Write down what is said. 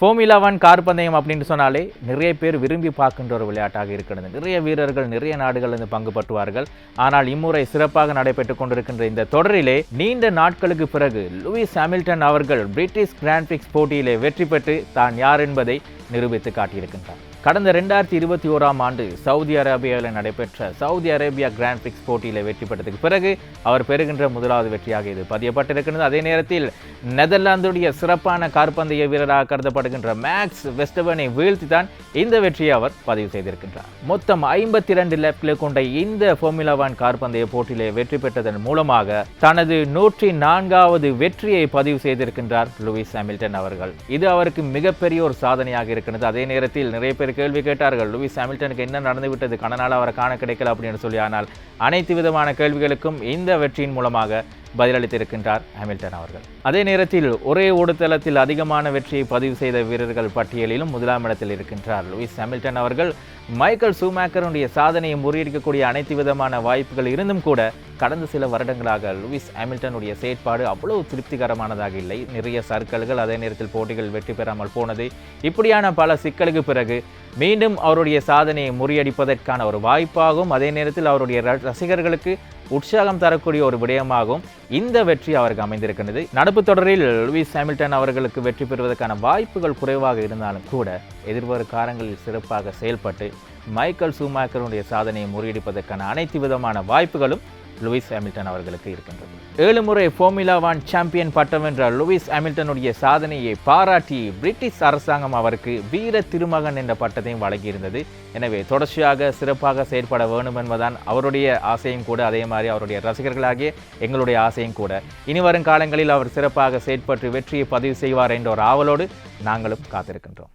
ஃபோமிலா one car பந்தயம் அப்படின்னு சொன்னாலே நிறைய பேர் விரும்பி பார்க்கின்ற ஒரு விளையாட்டாக இருக்கிறது. நிறைய வீரர்கள் நிறைய நாடுகள் இருந்து பங்கு பற்றுவார்கள். ஆனால் இம்முறை சிறப்பாக நடைபெற்றுக் கொண்டிருக்கின்ற இந்த தொடரிலே நீண்ட நாட்களுக்கு பிறகு லூயிஸ் ஹாமில்டன் அவர்கள் பிரிட்டிஷ் கிராண்ட் பிக்ஸ் போட்டியிலே வெற்றி பெற்று தான் யார் என்பதை நிரூபித்து காட்டியிருக்கின்றார். கடந்த ரெண்டாயிரத்தி இருபத்தி ஓராம் ஆண்டு சவுதி அரேபியாவில் நடைபெற்ற சவுதி அரேபியா கிராண்ட் பிக்ஸ் போட்டியில் வெற்றி பெற்றதுக்கு பிறகு அவர் பெறுகின்ற முதலாவது வெற்றியாக இது பதியப்பட்டிருக்கிறது. அதே நேரத்தில் நெதர்லாந்துடைய சிறப்பான கார்பந்தய வீரராக கருதப்படுகின்ற மேக்ஸ் வெஸ்டவனை வீழ்த்தி தான் இந்த வெற்றியை அவர் பதிவு செய்திருக்கின்றார். மொத்தம் ஐம்பத்தி இரண்டு லேப்களை கொண்ட இந்த ஃபார்முலா ஒன் கார்பந்தய போட்டியிலே வெற்றி பெற்றதன் மூலமாக தனது நூற்றி நான்காவது வெற்றியை பதிவு செய்திருக்கின்றார் லூயிஸ் ஹாமில்டன் அவர்கள். இது அவருக்கு மிகப்பெரிய ஒரு சாதனையாக இருக்கிறது. அதே நேரத்தில் நிறைய பேர் கேள்வி கேட்டார்கள். லூயிஸ் ஹாமில்டனுக்கு என்ன நடந்துவிட்டது கனநாள் அவரை காண கிடைக்கல அப்படின்னு சொல்லி. ஆனால் அனைத்து விதமான கேள்விகளுக்கும் இந்த வெற்றியின் மூலமாக பதிலளித்திருக்கின்றார் ஹாமில்டன் அவர்கள். அதே நேரத்தில் ஒரே ஓடுதளத்தில் அதிகமான வெற்றியை பதிவு செய்த வீரர்கள் பட்டியலிலும் முதலாம் இடத்தில் இருக்கின்றார் லூயிஸ் ஹாமில்டன் அவர்கள். மைக்கேல் சூமேக்கருடைய சாதனையை முறியடிக்கக்கூடிய அனைத்து விதமான வாய்ப்புகள் இருந்தும் கூட கடந்த சில வருடங்களாக லூயிஸ் ஹாமில்டனுடைய செயற்பாடு அவ்வளவு திருப்திகரமானதாக இல்லை. நிறைய சர்க்கல்கள் அதே நேரத்தில் போட்டிகள் வெற்றி பெறாமல் போனது. இப்படியான பல சிக்கலுக்கு பிறகு மீண்டும் அவருடைய சாதனையை முறியடிப்பதற்கான ஒரு வாய்ப்பாகும் அதே நேரத்தில் அவருடைய ர- ரசிகர்களுக்கு உற்சாகம் தரக்கூடிய ஒரு விடயமாகவும் இந்த வெற்றி அவருக்கு அமைந்திருக்கிறது நடப்பு தொடரில் லூயிஸ் ஹாமில்டன் அவர்களுக்கு வெற்றி பெறுவதற்கான வாய்ப்புகள் குறைவாக இருந்தாலும் கூட எதிர்வரும் காலங்களில் சிறப்பாக செயல்பட்டு மைக்கேல் சூமாக்கருடைய சாதனையை முறியடிப்பதற்கான அனைத்து விதமான வாய்ப்புகளும் லூயிஸ் ஹாமில்டன் அவர்களுக்கு இருக்கின்றது. ஏழு முறை ஃபோமிலா ஒன் சாம்பியன் பட்டம் வென்ற லூயிஸ் ஹாமில்டனுடைய சாதனையை பாராட்டி பிரிட்டிஷ் அரசாங்கம் அவருக்கு வீர திருமகன் என்ற பட்டத்தையும் வழங்கியிருந்தது. எனவே தொடர்ச்சியாக சிறப்பாக செயற்பட வேண்டும் என்பதான் அவருடைய ஆசையும் கூட அதே மாதிரி அவருடைய ரசிகர்களாகிய எங்களுடைய ஆசையும் கூட. இனி வரும் காலங்களில் அவர் சிறப்பாக செயற்பட்டு வெற்றியை பதிவு செய்வார் என்ற ஒரு ஆவலோடு நாங்களும் காத்திருக்கின்றோம்.